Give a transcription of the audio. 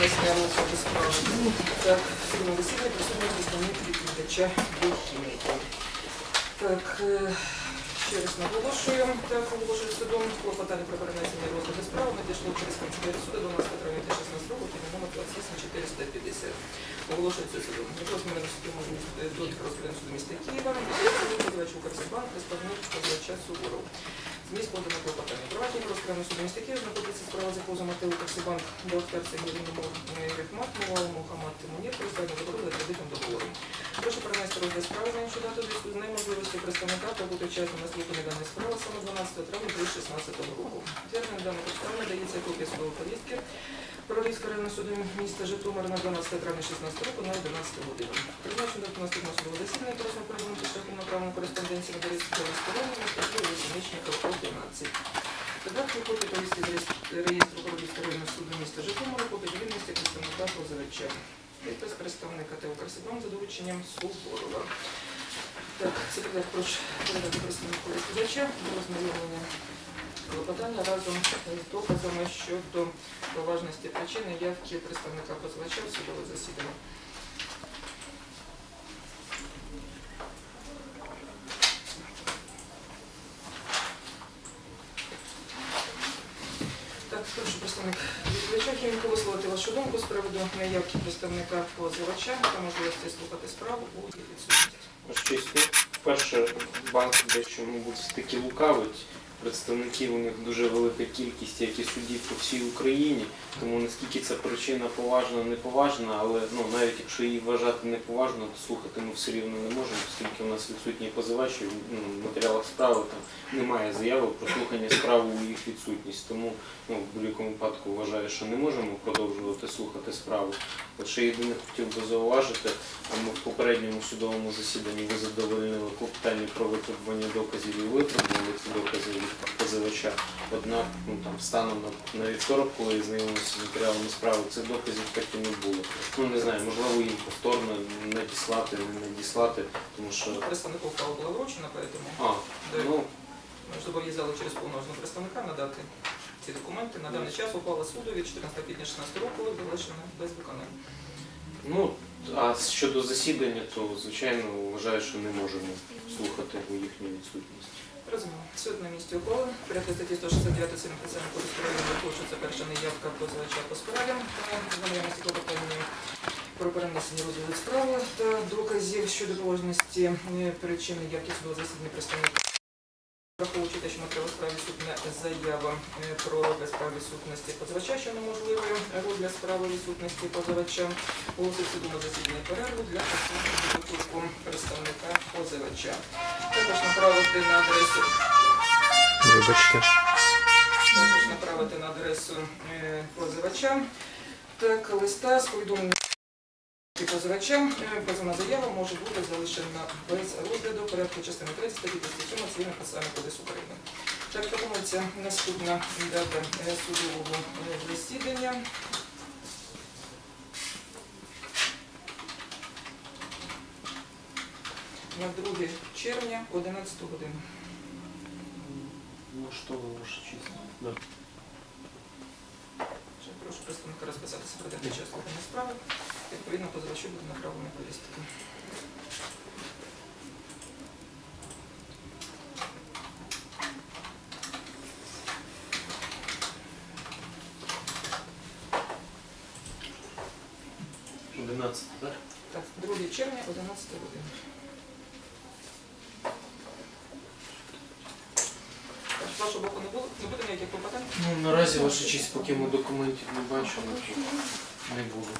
перенесення розгляду справи. Так, судове засідання присутні представник відповідача Бохіміка. Так, е, ще раз наголошую, так, оголошую судом клопотання про перенесення розгляду справи надійшло через канцелярію суду 12 травня 2016 року, номер 28450. Оголошується судом. Розміри на суді до розгляду суду міста Києва, позивач Укрсибанк, представник позивача Суворов. Зміст подано клопотання. Провадження розгляду суду міста Києва знаходиться справа за позовом Матеу Укрсибанк до авторця Євгенія Рехмат, Мовал Мухаммад Тимонєв, про здання за кредитом договором. Прошу перенести розгляд справи на іншу дату зв'язку з неможливості представника бути вчасно на слухання даної справи саме 12 травня 2016 року. Звернення даного підстави надається копія судової повістки Пролівського районного суду міста Житомир на 12 травня 2016 року на 11 годину. Призначено до наступного судового засідання просимо передумати шляхом направленої кореспонденції на Дорізького сторони на статтю Лісеничників 11. Додатки копії повістки реєстру Королівського районного суду міста Житомира по довільності представника позивача. Підпис представника ТО Красибан за дорученням Суворова. Так, секретар, прошу передати представнику розповідача до ознайомлення клопотання разом з доказами щодо поважності причини явки представника позивача в засідання. Так, прошу представник відповідача Хіміку висловити вашу думку з приводу неявки представника позивача та можливості слухати справу у її відсутності. Перше, банк дещо, мабуть, таки лукавить. Представників у них дуже велика кількість, як і судів по всій Україні. Тому наскільки ця причина поважна, не поважна, але ну навіть якщо її вважати неповажно, то слухати ми все рівно не можемо, оскільки у нас відсутній позивач, і, ну, в матеріалах справи там немає заяви про слухання справи у їх відсутність. Тому ну, в будь-якому випадку вважаю, що не можемо продовжувати слухати справу. Лише єдине хотів би зауважити, а ми в попередньому судовому засіданні ви задовольнили клопотання про витребування доказів і витребували ці докази позивача. Однак, ну там станом на, на вівторок, коли я знайомився з матеріалами справи, цих доказів так і не було. Ну не знаю, можливо їм повторно надіслати, не надіслати, тому що Представнику вправа була вручена, поэтому а, ну ми ж зобов'язали через повноважного представника надати ці документи. На даний час ухвала суду від 14 квітня 2016 року залишена без виконання. ну а щодо засідання, то звичайно вважаю, що не можемо слухати у їхній відсутності. Розумію. Суд на місці ухвали. Порядку статті 169 цим працівним користування виходить перша неявка позивача по справі та за наявності клопотання про перенесення розгляду справи та доказів щодо поважності е, причини явки судового засідання представника. Враховуючи те, що матеріал справі відсутня заява е, про розгляд справи відсутності позивача, що неможливою розгляд справи відсутності позивача, оголосить судове засідання перерву для представника позивача. Також направити на адресу Вибачте. також направити на адресу е, позивача так листа з повідомленням позивача. Е, Позовна заява може бути залишена без розгляду порядку частини 3 статті 207 Цивільного процесуального кодексу України. Так пропонується наступна дата е, судового засідання. На 2 червня 11 годину. Влаштовує ваша честь. Да. Прошу представника розписатися про дати час слухання справи. Відповідно, позивачу буде направлена повістка. Одинадцяте, так? Так, 2 червня, 11 година. Вашого боку не було? Не буде ніяких клопотань? Ну наразі ваша честь, поки ми документів не бачимо, не буду.